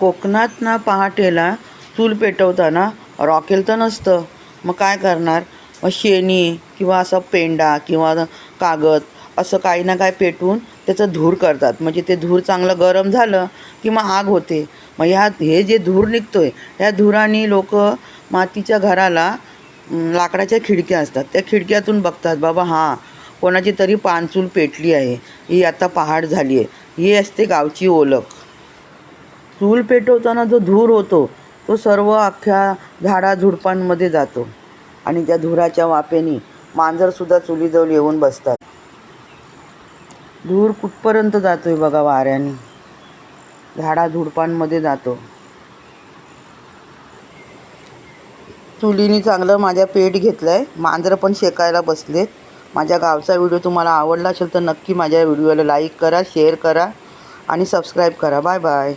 कोकणात ना पहाटेला चूल पेटवताना रॉकेल तर नसतं. मग काय करणार? मग शेणी किंवा असा पेंडा किंवा कागद असं काही ना काय पेटवून त्याचं धूर करतात. म्हणजे ते धूर चांगलं गरम झालं की मग आग होते. मग ह्या हे जे धूर निघतो आहे ह्या धुराने लोक मातीच्या घराला लाकडाच्या खिडक्या असतात. त्या खिडक्यातून बघतात बाबा हां कोणाची तरी पानचूल पेटली आहे. ही आता पहाड झाली आहे ही असते गावची ओळख. चूल पेटवताना जो धूर होतो तो सर्व अख्ख्या झाडाझुडपांमध्ये जातो. आणि त्या धुराच्या वाफेने मांजरसुद्धा चुलीजवळ येऊन बसतात. धूर कुठपर्यंत जातोय बघा वाऱ्याने? झाडाझुडपांमध्ये जातो. चुलीने चांगलं माझ्या पेट घेतलं आहे मांजरं पण शेकायला बसलेत. माझ्या गावचा व्हिडिओ तुम्हाला आवडला असेल तर नक्की माझ्या व्हिडिओला लाईक करा शेअर करा आणि सबस्क्राईब करा. Bye bye.